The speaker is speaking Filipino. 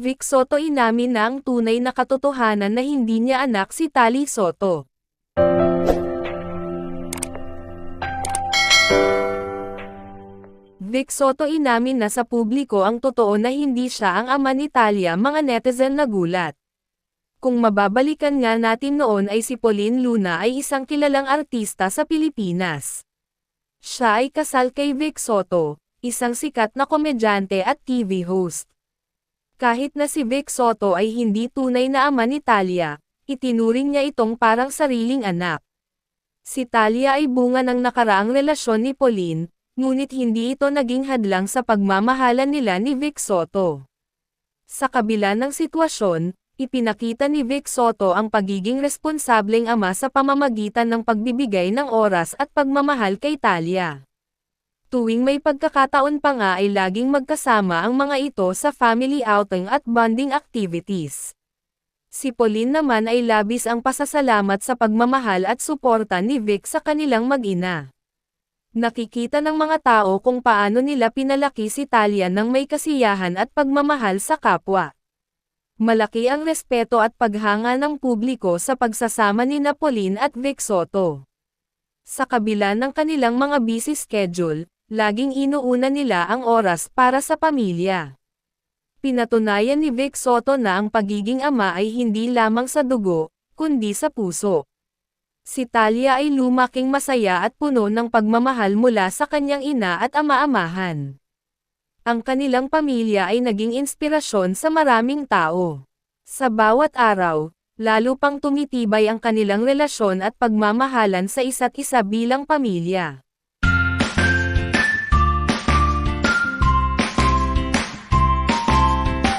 Vic Soto inamin na ang tunay na katotohanan na hindi niya anak si Tali Soto. Vic Soto inamin na sa publiko ang totoo na hindi siya ang ama ni Talia mga netizen nagulat. Kung mababalikan nga natin noon ay si Pauline Luna ay isang kilalang artista sa Pilipinas. Siya ay kasal kay Vic Soto, isang sikat na komedyante at TV host. Kahit na si Vic Soto ay hindi tunay na ama ni Talia, itinuring niya itong parang sariling anak. Si Talia ay bunga ng nakaraang relasyon ni Pauline, ngunit hindi ito naging hadlang sa pagmamahalan nila ni Vic Soto. Sa kabila ng sitwasyon, ipinakita ni Vic Soto ang pagiging responsableng ama sa pamamagitan ng pagbibigay ng oras at pagmamahal kay Talia. Tuwing may pagkakataon pa nga ay laging magkasama ang mga ito sa family outing at bonding activities. Si Pauline naman ay labis ang pasasalamat sa pagmamahal at suporta ni Vic sa kanilang mag-ina. Nakikita ng mga tao kung paano nila pinalaki si Talia ng may kasiyahan at pagmamahal sa kapwa. Malaki ang respeto at paghanga ng publiko sa pagsasama ni Napolin at Vic Soto. Sa kabila ng kanilang mga busy schedule, laging inuuna nila ang oras para sa pamilya. Pinatunayan ni Vic Soto na ang pagiging ama ay hindi lamang sa dugo, kundi sa puso. Si Talia ay lumaking masaya at puno ng pagmamahal mula sa kanyang ina at ama-amahan. Ang kanilang pamilya ay naging inspirasyon sa maraming tao. Sa bawat araw, lalo pang tumitibay ang kanilang relasyon at pagmamahalan sa isa't isa bilang pamilya.